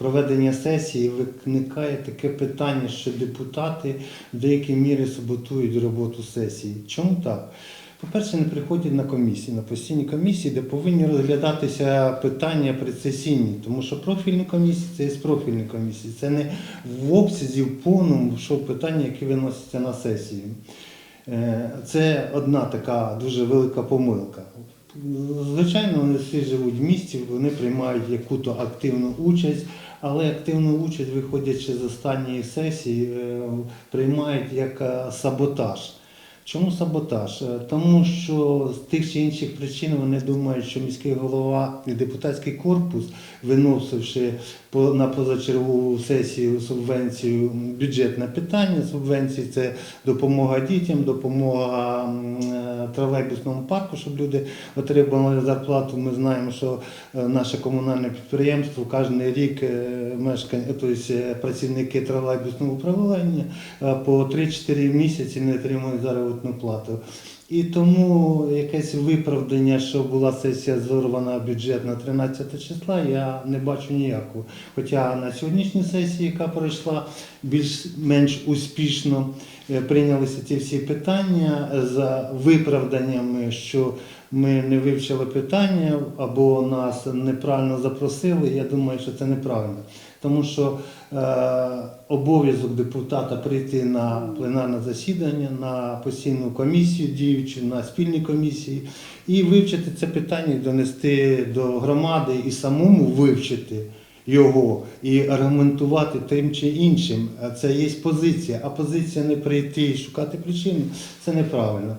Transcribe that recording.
проведення сесії виникає таке питання, що депутати в деякій мірі саботують роботу сесії. Чому так? По-перше, не приходять на комісії, на постійні комісії, де повинні розглядатися питання предсесійні, тому що профільні комісії це є профільні комісії. Це не в обсязі, в повному, що питання, які виносяться на сесію. Е, Це одна така дуже велика помилка. Звичайно, вони всі живуть в місті, вони приймають яку-то активну участь, але активну участь, виходячи з останньої сесії, е, приймають як е, саботаж. Чому саботаж? Е, Тому що з тих чи інших причин вони думають, що міський голова і депутатський корпус, виносивши на позачергову сесію субвенцію бюджетне питання, субвенції це допомога дітям, допомога тролейбусному парку, щоб люди отримали зарплату. Ми знаємо, що е, наше комунальне підприємство кожен рік мешкання, мешкань, тобто е, працівники тролейбусного управління е, по 3-4 місяці не отримують заробітну плату. І тому якесь виправдання, що була сесія зорвана бюджетна 13 числа, я не бачу ніякого. Хоча на сьогоднішній сесії, яка пройшла більш-менш успішно, е, прийнялися ці всі питання за виправданнями, що ми не вивчили питання або нас неправильно запросили. Я думаю, що це неправильно. Тому що е, обов'язок депутата прийти на пленарне засідання, на постійну комісію, діючу на спільній комісії, і вивчити це питання, донести до громади і самому вивчити його і аргументувати тим чи іншим. Це є позиція. А позиція не прийти і шукати причину це неправильно.